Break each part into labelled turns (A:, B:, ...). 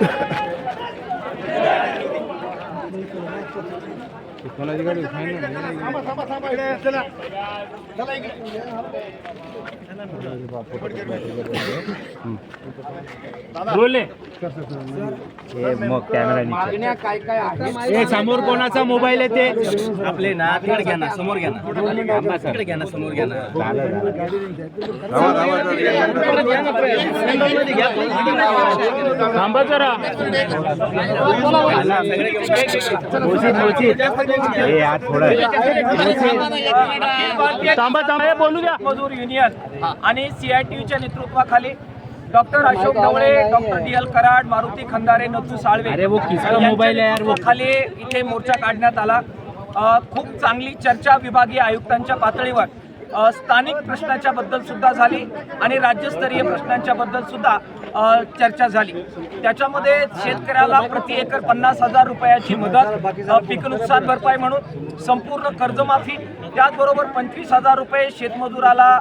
A: Thank you. कोणाची गाडी
B: बोलले.
A: मग कॅमेरा
B: हे समोर कोणाचा मोबाईल आहे ते?
C: आपले ना तिकडे घ्या ना समोर घ्या ना. तिकडे घ्या ना समोर घ्या ना.
B: थांबा जरा.
A: हे आज थोडं.
B: थांबा थांबा बोलू द्या.
D: मजूर युनियन आणि सीआयटीच्या नेतृत्वाखाली doctor Ashok Dhawale doctor D L Karad Maruti Khandare Nathu Salve
B: अरे वो मोबाईल आहे यार वो?
D: नेतृत्वाखाली इथे मोर्चा काढण्यात आला. खूप चांगली चर्चा विभागीय आयुक्तांच्या पातळीवर. स्थानिक प्रश्नाच्या बद्दल सुद्धा झाली आणि राज्यस्तरीय प्रश्नांच्या बद्दल सुद्धा चर्चा झाली. त्याच्यामध्ये शेतकऱ्याला प्रति एकर पन्नास हजार रुपयाची मदत पीक नुकसान भरपाई म्हणून संपूर्ण कर्जमाफी त्याचबरोबर पंचवीस हजार रुपये शेतमजुराला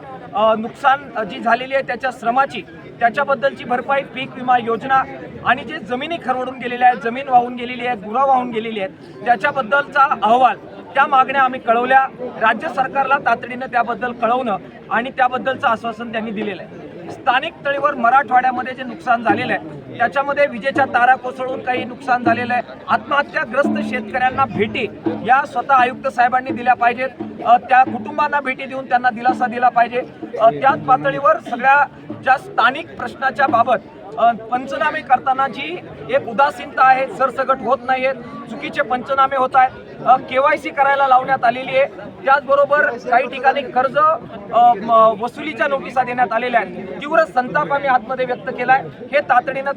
D: नुकसान जी झालेली आहे त्याच्या श्रमाची त्याच्याबद्दलची भरपाई पीक विमा योजना आणि जे जमिनी खरवडून गेलेल्या आहेत जमीन वाहून गेलेली आहे गुरा वाहून गेलेली आहेत त्याच्याबद्दलचा अहवाल त्या मागण्या आम्ही कळवल्या. राज्य सरकारला तातडीनं त्याबद्दल कळवणं आणि त्याबद्दलचं आश्वासन त्यांनी दिलेलं आहे. स्थानिक तळीवर मराठवाड्यामध्ये जे नुकसान झालेलं आहे त्याच्यामध्ये विजेच्या तारा कोसळून काही नुकसान झालेलं आहे. आत्महत्याग्रस्त शेतकऱ्यांना भेटी या स्वतः आयुक्त साहेबांनी दिल्या पाहिजेत. त्या कुटुंबांना भेटी देऊन त्यांना दिलासा दिला पाहिजे. त्याच पातळीवर सगळ्या ज्या स्थानिक प्रश्नाच्या बाबत पंचनामे करताना जी एक उदासीनता आहे सरसगट होत नाहीयेत. चुकीचे पंचनामे होत आहेत. केवायसी करायला लावण्यात आलेली आहे. त्याचबरोबर काही ठिकाणी कर्ज म, वसुलीच्या नोटिसा देण्यात आलेल्या आहेत. तीव्र संताप आम्ही आतमध्ये व्यक्त केलाय. हे तातडीनं